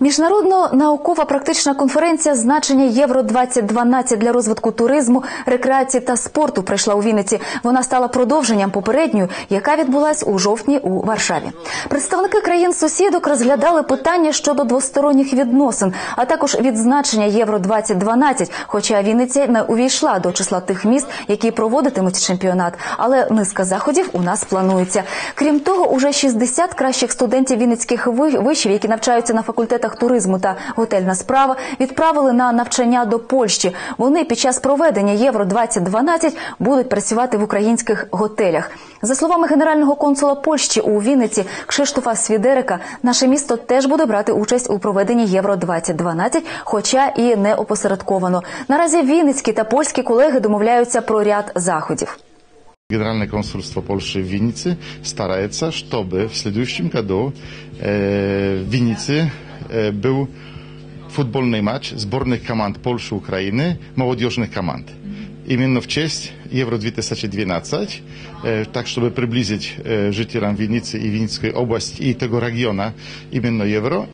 Міжнародно наукова практична конференція значення Євро 2012 для розвитку туризму, рекреації та спорту прийшла у Вінниці. Вона стала продовженням попередньої, яка відбулась у жовтні у Варшаві. Представники країн сусідок розглядали питання щодо двосторонніх відносин, а також відзначення Євро 2012 Хоча Вінниця не увійшла до числа тих міст, які проводитимуть чемпіонат, але низка заходів у нас планується. Крім того, уже 60 кращих студентів вінницьких вишів, які навчаються на факультетах туризму та готельна справа, відправили на навчання до Польщі. Вони під час проведення Євро 2012 будуть працювати в українських готелях. За словами генерального консула Польщі у Вінниці Кшиштофа Свідерика, наше місто теж буде брати участь у проведенні Євро 2012 хоча і не опосередковано. Наразі вінницькі та польські колеги домовляються про ряд заходів. Генеральное консульство Польши в Виннице старается, чтобы в следующем году э, в Виннице э, был футбольный матч сборных команд Польши и Украины, молодежных команд. Именно в честь Евро 2012, э, так чтобы приблизить э, жителям Винницы и Винницкой области и того региона именно Евро.